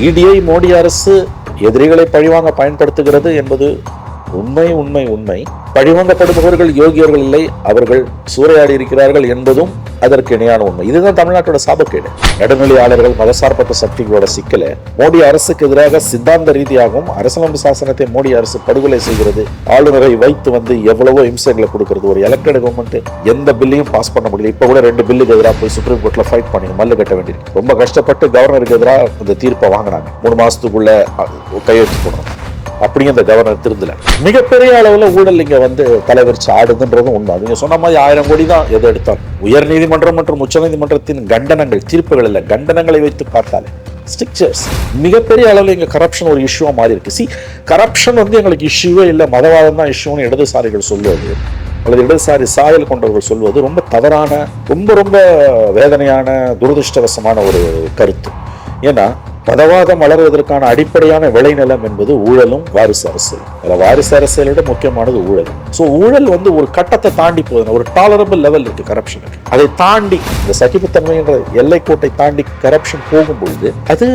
இடியை மோடி அரசு எதிரிகளை பழிவாங்க பயன்படுத்துகிறது என்பது உண்மை உண்மை உண்மை. பழிவாங்கப்படுபவர்கள் யோகியர்கள் இல்லை அவர்கள் சூறையாடி இருக்கிறார்கள் என்பதும் அதற்கு இணையான உண்மை. இதுதான் தமிழ்நாட்டோட சாபக்கேடு. நடுநிலையாளர்கள் மதசார்பற்ற சக்திகளோட சிக்கல மோடி அரசுக்கு எதிராக சித்தாந்த ரீதியாகவும் அரசியலமைப்பு சாசனத்தை மோடி அரசு படுகொலை செய்கிறது ஆளுநரை வைத்து வந்து எவ்வளவோ இம்சைகளை கொடுக்கிறது. ஒரு எலக்டட் கவர்மெண்ட் எந்த பில்லையும் பாஸ் பண்ண முடியல. இப்ப கூட ரெண்டு பில்லுக்கு எதிராக போய் சுப்ரீம் கோர்ட்ல ஃபைட் பண்ணி மல்லு கட்ட வேண்டியிருக்கு. ரொம்ப கஷ்டப்பட்டு கவர்னருக்கு எதிராக அந்த தீர்ப்பை வாங்கினாங்க. மூணு மாசத்துக்குள்ள கையெழுத்து போடணும். அப்படியும் அந்த கவர்னர் திருந்தல. மிகப்பெரிய அளவில் ஊழல் இங்கே வந்து தலைவரிச்சு ஆடுதுன்றதும் உண்மை. நீங்கள் சொன்ன மாதிரி ஆயிரம் கோடி தான் எதை எடுத்தாலும். உயர் நீதிமன்றம் மற்றும் உச்சநீதிமன்றத்தின் கண்டனங்கள் தீர்ப்புகள் இல்லை. கண்டனங்களை வைத்து பார்த்தாலே ஸ்டிக்சர்ஸ் மிகப்பெரிய அளவில் இங்கே கரப்ஷன் ஒரு இஷ்யூவாக மாறி இருக்கு சி கரப்ஷன் வந்து எங்களுக்கு இஷ்யூவே இல்லை. மதவாதம் தான் இஷ்யூன்னு இடதுசாரிகள் சொல்லுவது அல்லது இடதுசாரி சாயல் கொண்டவர்கள் சொல்வது ரொம்ப தவறான ரொம்ப ரொம்ப வேதனையான துரதிருஷ்டவசமான ஒரு கருத்து. ஏன்னா மதவாதம் வளர்வதற்கான அடிப்படையான விளைநிலம் என்பது ஊழலும் வாரிசு அரசியல் அதில் வாரிசு அரசியலோட முக்கியமானது ஊழல். ஸோ ஊழல் வந்து ஒரு கட்டத்தை தாண்டி போகுது ஒரு டாலரபிள் லெவல் இருக்கு கரப்ஷனுக்கு அதை தாண்டி இந்த சகிப்புத்தன்மைன்ற எல்லைக்கோட்டை தாண்டி கரப்ஷன் போகும்பொழுது அது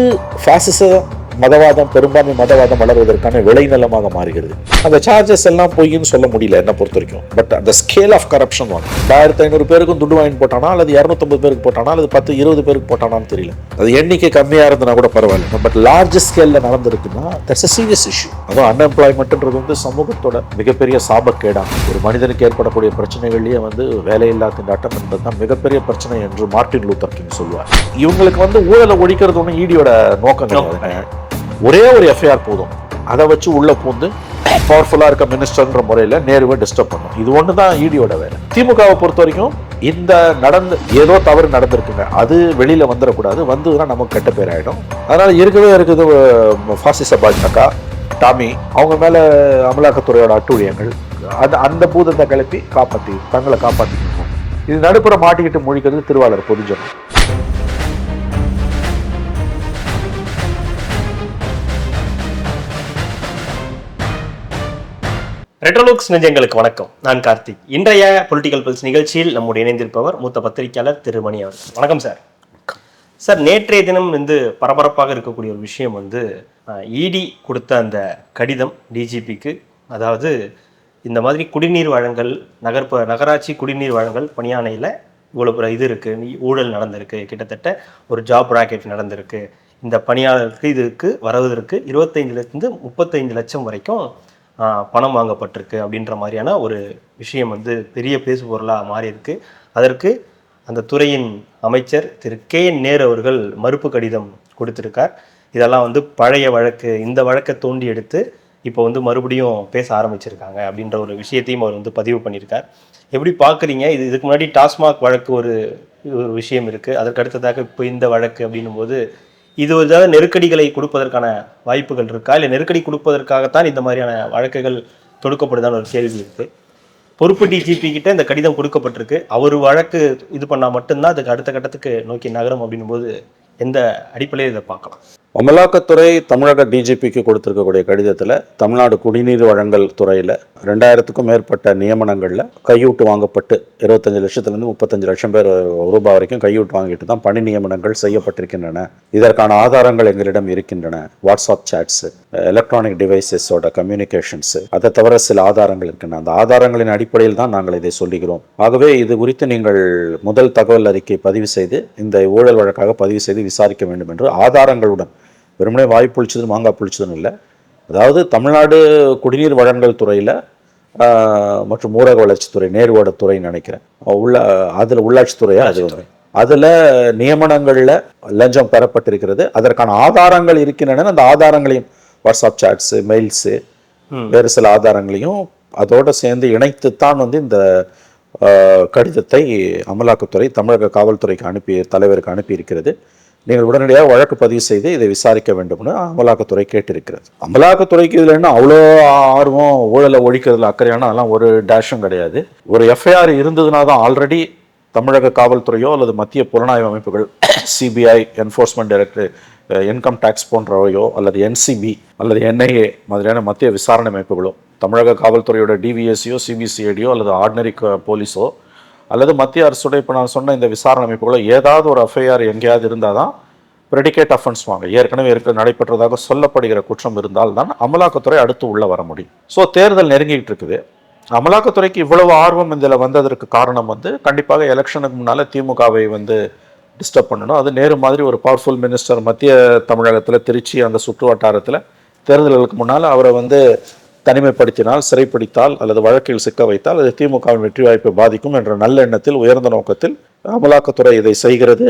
ஃபேசிசம் மதவாதம் பெரும்பான்மை மதவாதம் வளர்வதற்கான விளைநிலமாக மாறுகிறது. அந்த சார்ஜஸ் எல்லாம் பொய்ன்னு சொல்ல முடியல என்ன பொறுத்த வரைக்கும் பட் அந்த ஸ்கேல் ஆஃப் கரப்ஷன் வாங்க ஆயிரத்தி ஐநூறு பேருக்கும் துண்டு வாங்கி போட்டானா அல்லது இரநூத்தம்பது பேருக்கு போட்டானா அல்லது பத்து இருபது பேருக்கு போட்டானான்னு தெரியல. அது எண்ணிக்கை கம்மியாக இருந்தனா கூட பரவாயில்ல. பட் லார்ஜ் ஸ்கேலில் நடந்திருக்குன்னா தட்ஸ் அ சீரியஸ் இஷ்யூ அதுவும் அன்எம்ப்ளாய்மெண்ட்ன்றது வந்து சமூகத்தோட மிகப்பெரிய சாபக்கேடாக ஒரு மனிதனுக்கு ஏற்படக்கூடிய பிரச்சனைகள்லேயே வந்து வேலையில்லா திண்டாட்டம் என்பது தான் மிகப்பெரிய பிரச்சனை என்று மார்ட்டின் லூத்தர் கிங் சொல்லுவார் இவங்களுக்கு வந்து ஊழலை ஒழிக்கிறது ஒன்றும் ஈடியோட நோக்கம் கிடையாது ஒரே ஒரு எஃப்ஐஆர் போதும். அதை வச்சு உள்ள பூந்து பவர்ஃபுல்லாக இருக்க மினிஸ்டர்ன்ற முறையில் நேருவை டிஸ்டர்ப் பண்ணும். இது ஒன்று தான் ஈடியோட வேலை. திமுகவை பொறுத்த வரைக்கும் இந்த நடந்து ஏதோ தவறு நடந்திருக்குங்க. அது வெளியில் வந்துடக்கூடாது. வந்ததுன்னா நமக்கு கெட்ட பேர் ஆகிடும் அதனால் இருக்கவே இருக்குது ஃபாசிச பாசிச பாஜக டாமி. அவங்க மேலே அமலாக்கத்துறையோட அட்டூழியங்கள். அந்த அந்த பூதத்தை கிளப்பி காப்பாற்றி தங்களை காப்பாற்றிக்கணும் இது நடுப்புற மாட்டிக்கிட்டு முழிக்கிறது திருவாளர் பொதுஜனம். ரெட்ரோலுக்ஸ் நெஞ்சங்களுக்கு வணக்கம். நான் கார்த்திக். இன்றைய பொலிட்டிக்கல் பல்ஸ் நிகழ்ச்சியில் நம்முடைய இணைந்திருப்பவர் மூத்த பத்திரிகையாளர் திருமணி அவர்கள். வணக்கம் சார். சார் நேற்றைய தினம் வந்து பரபரப்பாக இருக்கக்கூடிய ஒரு விஷயம் வந்து இடி கொடுத்த அந்த கடிதம் டிஜிபிக்கு அதாவது இந்த மாதிரி குடிநீர் வழங்கல் நகர்ப்புற நகராட்சி குடிநீர் வழங்கல் பணியாணையில் இவ்வளோ இது இருக்குது ஊழல் நடந்திருக்கு கிட்டத்தட்ட ஒரு ஜாப் ராக்கெட் நடந்திருக்கு. இந்த பணியாளருக்கு இதுக்கு வருவதற்கு இருபத்தைந்துலேருந்து முப்பத்தைந்து லட்சம் வரைக்கும் பணம் வாங்கப்பட்டிருக்கு அப்படின்ற மாதிரியான ஒரு விஷயம் வந்து பெரிய பேசு பொருளாக மாறி இருக்கு அதற்கு அந்த துறையின் அமைச்சர் திரு கே என் நேரு அவர்கள் மறுப்பு கடிதம் கொடுத்திருக்கார். இதெல்லாம் வந்து பழைய வழக்கு இந்த வழக்கை தோண்டி எடுத்து இப்போ வந்து மறுபடியும் பேச ஆரம்பிச்சிருக்காங்க அப்படின்ற ஒரு விஷயத்தையும் அவர் வந்து பதிவு பண்ணியிருக்கார். எப்படி பார்க்குறீங்க? இது இதுக்கு முன்னாடி டாஸ்மாக் வழக்கு ஒரு ஒரு விஷயம் இருக்குது அதற்கு அடுத்ததாக இப்போ இந்த வழக்கு அப்படின்னும் போது இது ஒரு ஏதாவது நெருக்கடிகளை கொடுப்பதற்கான வாய்ப்புகள் இருக்கா? இல்லை நெருக்கடி கொடுப்பதற்காகத்தான் இந்த மாதிரியான வழக்குகள் தொடுக்கப்படுதான்னு ஒரு கேள்வி இருக்கு. பொறுப்பு டிஜிபி கிட்ட இந்த கடிதம் கொடுக்கப்பட்டிருக்கு. அவர் வழக்கு இது பண்ணால் மட்டும்தான் அதுக்கு அடுத்த கட்டத்துக்கு நோக்கி நகரும் அப்படின்னும் போது எந்த அடிப்படையில் இதை பார்க்கலாம்? அமலாக்கத்துறை தமிழக டிஜிபிக்கு கொடுத்துருக்கக்கூடிய கடிதத்தில் தமிழ்நாடு குடிநீர் வழங்கல் துறையில் ரெண்டாயிரத்துக்கும் மேற்பட்ட நியமனங்களில் கையூட்டு வாங்கப்பட்டு இருபத்தஞ்சு லட்சத்துலேருந்து முப்பத்தஞ்சு லட்சம் பேர் ரூபாய் வரைக்கும் கையூட்டு வாங்கிட்டு தான் பணி நியமனங்கள் செய்யப்பட்டிருக்கின்றன. இதற்கான ஆதாரங்கள் எங்களிடம் இருக்கின்றன. வாட்ஸ்அப் சாட்ஸு எலக்ட்ரானிக் டிவைசஸோட கம்யூனிகேஷன்ஸு அதை தவிர சில ஆதாரங்கள் இருக்கின்றன. அந்த ஆதாரங்களின் அடிப்படையில் தான் நாங்கள் இதை சொல்லுகிறோம். ஆகவே இது குறித்து நீங்கள் முதல் தகவல் அறிக்கை பதிவு செய்து இந்த ஊழல் வழக்காக பதிவு செய்து விசாரிக்க வேண்டும் என்று ஆதாரங்களுடன் வெறுமனே வாய் புளிச்சது மாங்காய் புளிச்சதுன்னு இல்லை. அதாவது தமிழ்நாடு குடிநீர் வழங்கல் துறையில் மற்றும் ஊரக வளர்ச்சித்துறை நேர்வோட துறைன்னு நினைக்கிறேன். உள்ள அதில் உள்ளாட்சித்துறையா அது அதில் நியமனங்களில் லஞ்சம் பெறப்பட்டிருக்கிறது. அதற்கான ஆதாரங்கள் இருக்கின்றன. அந்த ஆதாரங்களையும் வாட்ஸ்அப் சாட்ஸு மெயில்ஸு வேறு சில ஆதாரங்களையும் அதோடு சேர்ந்து இணைத்துத்தான் வந்து இந்த கடிதத்தை அமலாக்கத்துறை தமிழக காவல்துறைக்கு அனுப்பி தலைவருக்கு அனுப்பி இருக்கிறது நீங்கள் உடனடியாக வழக்கு பதிவு செய்து இதை விசாரிக்க வேண்டும்னு அமலாக்கத்துறை கேட்டிருக்கிறது. அமலாக்கத்துறைக்கு இதில் என்ன அவ்வளோ ஆர்வம் ஊழலை ஒழிக்கிறதுல அக்கறையான அதெல்லாம் ஒரு டேஷும் கிடையாது. ஒரு எஃப்ஐஆர் இருந்ததுனா தான் ஆல்ரெடி தமிழக காவல்துறையோ அல்லது மத்திய புலனாய்வு அமைப்புகள் CBI enforcement director income tax போன்றவையோ அல்லது என்சிபி அல்லது என்ஐஏ மாதிரியான மத்திய விசாரணை அமைப்புகளோ தமிழக காவல்துறையோட டிவிஎஸ்சியோ சிபிசிஐடியோ அல்லது ஆர்டினரி போலீஸோ அல்லது மத்திய அரசுடைய இப்போ நான் சொன்ன இந்த விசாரணை அமைப்புகளோ ஏதாவது ஒரு எஃப்ஐஆர் எங்கேயாவது இருந்தால் தான் ப்ரெடிகேட் அஃபென்ஸ் வாங்க. ஏற்கனவே இருக்க நடைபெற்றதாக சொல்லப்படுகிற குற்றம் இருந்தால் தான் அமலாக்கத்துறை அடுத்து உள்ளே வர முடியும். ஸோ தேர்தல் நெருங்கிட்டு இருக்குது. அமலாக்கத்துறைக்கு இவ்வளவு ஆர்வம் இதில் வந்ததற்கு காரணம் வந்து கண்டிப்பாக எலெக்ஷனுக்கு முன்னால் திமுகவை வந்து டிஸ்டர்ப் பண்ணணும். அது நேரு மாதிரி ஒரு பவர்ஃபுல் மினிஸ்டர் மத்திய தமிழகத்தில் திருச்சி அந்த சுற்று வட்டாரத்தில் தேர்தல்களுக்கு முன்னால் அவரை வந்து தனிமைப்படுத்தினால் சிறைப்பிடித்தால் அல்லது வழக்கில் சிக்க வைத்தால் அது திமுகவின் வெற்றி வாய்ப்பை பாதிக்கும் என்ற நல்ல எண்ணத்தில் உயர்ந்த நோக்கத்தில் அமலாக்கத்துறை இதை செய்கிறது.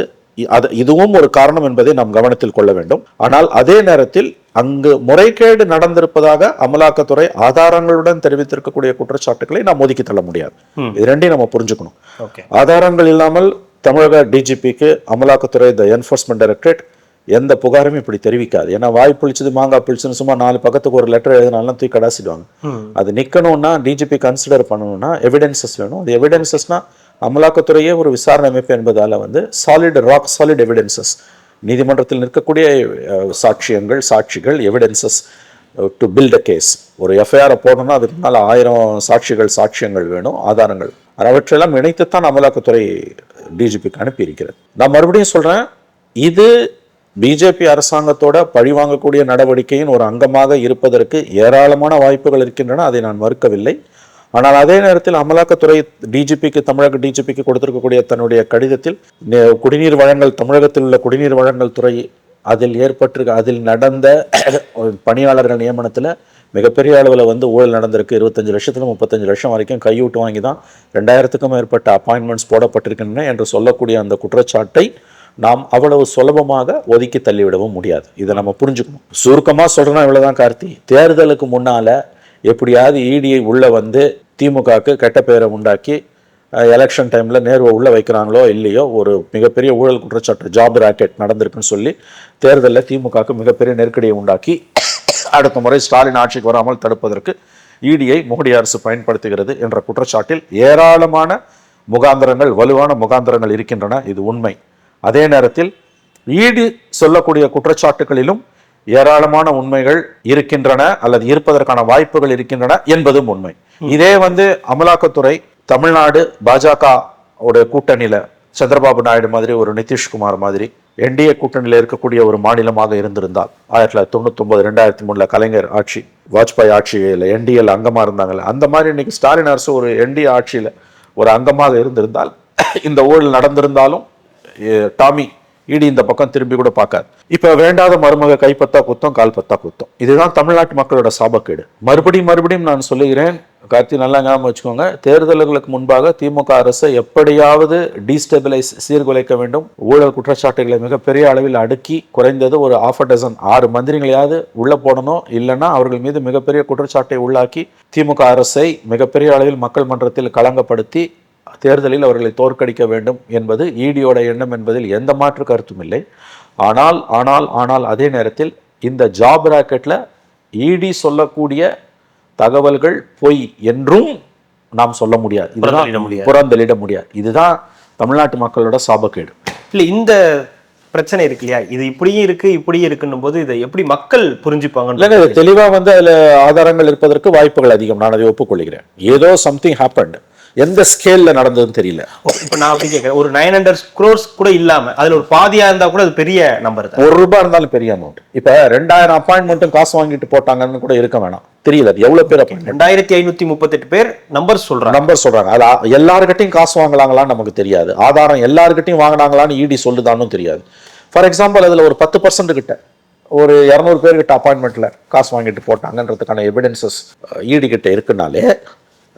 அது இதுவும் ஒரு காரணம் என்பதை நாம் கவனத்தில் கொள்ள வேண்டும். ஆனால் அதே நேரத்தில் அங்கு முறைகேடு நடந்திருப்பதாக அமலாக்கத்துறை ஆதாரங்களுடன் தெரிவித்திருக்கக்கூடிய குற்றச்சாட்டுகளை நாம் ஒதுக்கி தள்ள முடியாது. இது ரெண்டையும் நம்ம புரிஞ்சுக்கணும். ஆதாரங்கள் இல்லாமல் தமிழக டிஜிபிக்கு அமலாக்கத்துறை த என்ஃபோர்ஸ்மெண்ட் டைரக்டரேட் எந்த புகாரும் இப்படி தெரிவிக்காது. ஏன்னா வாய் புளிச்சது மாங்காய் புளிச்சுன்னு சும்மா நாலு பக்கத்துக்கு ஒரு லெட்டர் எழுதினாலும் தூக்கி கடாசிடுவாங்க. அது நிக்கணும்னா டிஜிபி கன்சிடர் பண்ணணும்னா எவிடன்சஸ் வேணும். அது எவிடன்சஸ்னா அமலாக்கத்துறையே ஒரு விசாரணை அமைப்பு என்பதால வந்து சாலிட் ராக் சாலிட் எவிடன்சஸ் நீதிமன்றத்தில் நிற்கக்கூடிய சாட்சியங்கள் சாட்சிகள் evidences to build a case ஒரு எஃப்ஐஆரை போடணும்னா அதுக்கு முன்னால் ஆயிரம் சாட்சிகள் சாட்சியங்கள் வேணும் ஆதாரங்கள். அவற்றையெல்லாம் இணைத்துத்தான் அமலாக்கத்துறை டிஜிபிக்கு அனுப்பியிருக்கிறது. நான் மறுபடியும் சொல்றேன் இது பிஜேபி அரசாங்கத்தோட பழிவாங்கக்கூடிய நடவடிக்கையின் ஒரு அங்கமாக இருப்பதற்கு ஏராளமான வாய்ப்புகள் இருக்கின்றன அதை நான் மறுக்கவில்லை. ஆனால் அதே நேரத்தில் அமலாக்கத்துறை டிஜிபிக்கு தமிழக டிஜிபிக்கு கொடுத்திருக்கக்கூடிய தன்னுடைய கடிதத்தில் குடிநீர் வழங்கல் தமிழகத்தில் உள்ள குடிநீர் வழங்கல் துறை அதில் ஏற்பட்டிருக்க அதில் நடந்த பணியாளர்கள் நியமனத்தில் மிகப்பெரிய அளவில் வந்து ஊழல் நடந்திருக்கு. இருபத்தஞ்சு லட்சத்தில் முப்பத்தஞ்சு லட்சம் வரைக்கும் கையூட்டு வாங்கி தான் ரெண்டாயிரத்துக்கும் மேற்பட்ட அப்பாயின்மெண்ட்ஸ் போடப்பட்டிருக்கின்றன என்று சொல்லக்கூடிய அந்த குற்றச்சாட்டை நாம் அவ்வளவு சுலபமாக ஒதுக்கி தள்ளிவிடவும் முடியாது. இதை நம்ம புரிஞ்சுக்கணும். சுருக்கமாக சொல்றேன்னா இவ்வளோதான் கார்த்தி. தேர்தலுக்கு முன்னால் எப்படியாவது இடியை உள்ளே வந்து திமுகவுக்கு கெட்ட பேரை உண்டாக்கி எலெக்ஷன் டைமில் நேருவை உள்ளே வைக்கிறாங்களோ இல்லையோ ஒரு மிகப்பெரிய ஊழல் குற்றச்சாட்டு ஜாப் ராக்கெட் நடந்திருக்குன்னு சொல்லி தேர்தலில் திமுகவுக்கு மிகப்பெரிய நெருக்கடியை உண்டாக்கி அடுத்த முறை ஸ்டாலின் ஆட்சிக்கு வராமல் தடுப்பதற்கு இடியை மோடி அரசு பயன்படுத்துகிறது என்ற குற்றச்சாட்டில் ஏராளமான முகாந்திரங்கள் வலுவான முகாந்திரங்கள் இருக்கின்றன. இது உண்மை. அதே நேரத்தில் ஈடு சொல்லக்கூடிய குற்றச்சாட்டுகளிலும் ஏராளமான உண்மைகள் இருக்கின்றன அல்லது இருப்பதற்கான வாய்ப்புகள் இருக்கின்றன என்பதும் உண்மை. இதே வந்து அமலாக்கத்துறை தமிழ்நாடு பாஜக உடைய கூட்டணியில சந்திரபாபு நாயுடு மாதிரி ஒரு நிதிஷ்குமார் மாதிரி என்டிஏ கூட்டணியில இருக்கக்கூடிய ஒரு மாநிலமாக இருந்திருந்தால் ஆயிரத்தி தொள்ளாயிரத்தி தொண்ணூத்தி ஒன்பது ரெண்டாயிரத்தி மூணுல கலைஞர் ஆட்சி வாஜ்பாய் ஆட்சியில் என்டிஏல அங்கமா இருந்தாங்கல்ல அந்த மாதிரி இன்னைக்கு ஸ்டாலின் அரசு ஒரு என்டிஏ ஆட்சியில ஒரு அங்கமாக இருந்திருந்தால் இந்த ஊழல் நடந்திருந்தாலும் டாமி இடி இந்த பக்கம் திரும்பி கூட பார்க்காது. இப்போ வேண்டாத மருமக கைப்பத்தா குத்தம் கால் பத்தா குத்தம். இதுதான் தமிழ்நாட்டு மக்களோட சாபக்கேடு. மறுபடியும் மறுபடியும் நான் சொல்லுகிறேன் கார்த்தி நல்லா ஞாபகம் வச்சுக்கோங்க தேர்தல்களுக்கு முன்பாக திமுக அரசை எப்படியாவது டீஸ்டெபிலைஸ் சீர்குலைக்க வேண்டும். ஊழல் குற்றச்சாட்டுகளை மிகப்பெரிய அளவில் அடுக்கி குறைந்தது ஒரு ஆஃப் டசன் ஆறு மந்திரிகளையாவது உள்ள போடணும். இல்லைன்னா அவர்கள் மீது மிகப்பெரிய குற்றச்சாட்டை உள்ளாக்கி திமுக அரசை மிகப்பெரிய அளவில் மக்கள் மன்றத்தில் களங்கப்படுத்தி தேர்தலில் அவர்களை தோற்கடிக்க வேண்டும் என்பது ஈடியோட எண்ணம் என்பதில் எந்த மாற்று கருத்தும் இல்லை. ஆனால் ஆனால் ஆனால் அதே நேரத்தில் இந்த ஜாப் ராக்கெட்ல இடி சொல்லக்கூடிய தகவல்கள் பொய் என்றும் நாம் சொல்ல முடியாது. இதுதான் முடியாது. இதுதான் தமிழ்நாட்டு மக்களோட சாபக்கேடு. இல்ல இந்த பிரச்சனை இருக்கு இல்லையா? இது இப்படியும் இருக்கு இப்படியும் இருக்குன்னும் போது இதை எப்படி மக்கள் இது தெளிவா வந்து அதுல ஆதாரங்கள் இருப்பதற்கு வாய்ப்புகள் அதிகம். நான் அதை ஒப்புக்கொள்கிறேன். ஏதோ சம்திங் ஹேப்பண்ட் எந்த ஸ்கேல்ல நடந்ததுன்னு தெரியல. இப்ப நான் அப்படி கேட்கிறேன். ஒரு நைன் ஹண்ட்ரட் க்ரோர்ஸ் கூட இல்லாம அதுல ஒரு பாதியா இருந்தா கூட அது பெரிய நம்பர் தான். ஒரு ரூபாய் இருந்தாலும் பெரிய அமௌண்ட் இப்ப ரெண்டாயிரம் அப்பாயின்மெண்ட்டும் காசு வாங்கிட்டு போட்டாங்கன்னு கூட இருக்க வேணாம். தெரியல அது எவ்வளவு பேர் ரெண்டாயிரத்தி ஐநூத்தி முப்பத்தெட்டு பேர் நம்பர் சொல்றாங்க. நம்பர் சொல்றாங்க. அது எல்லார்கிட்டயும் காசு வாங்கலாங்களான்னு நமக்கு தெரியாது. ஆதாரம் எல்லார்கிட்டயும் வாங்கினாங்களான்னு இடி சொல்லுதான்னு தெரியாது. ஃபார் எக்ஸாம்பிள் அதுல ஒரு பத்து பர்சன்ட் கிட்ட ஒரு இரநூறு பேர்கிட்ட அப்பாயின்மெண்ட்ல காசு வாங்கிட்டு போட்டாங்கன்றதுக்கான எவிடன்சஸ் ஈடி கிட்ட இருக்குனாலே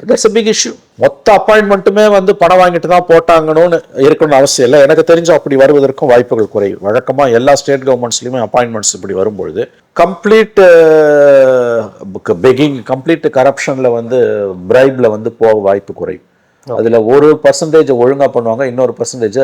தட்ஸ் அ பிக் இஷ்யூ மொத்த அப்பாயின்மெண்ட்டுமே வந்து பணம் வாங்கிட்டு தான் போட்டாங்கன்னு இருக்கணும்னு அவசியம் இல்லை. எனக்கு தெரிஞ்சு அப்படி வருவதற்கும் வாய்ப்புகள் குறைவு வழக்கமாக எல்லா ஸ்டேட் கவர்மெண்ட்ஸ்லையுமே அப்பாயின்மெண்ட்ஸ் இப்படி வரும்பொழுது கம்ப்ளீட் பெகிங் கம்ப்ளீட் கரப்ஷனில் வந்து பிரைபில் வந்து போக வாய்ப்பு குறைவு அதில் ஒரு பர்சன்டேஜ் ஒழுங்காக பண்ணுவாங்க இன்னொரு பர்சன்டேஜ்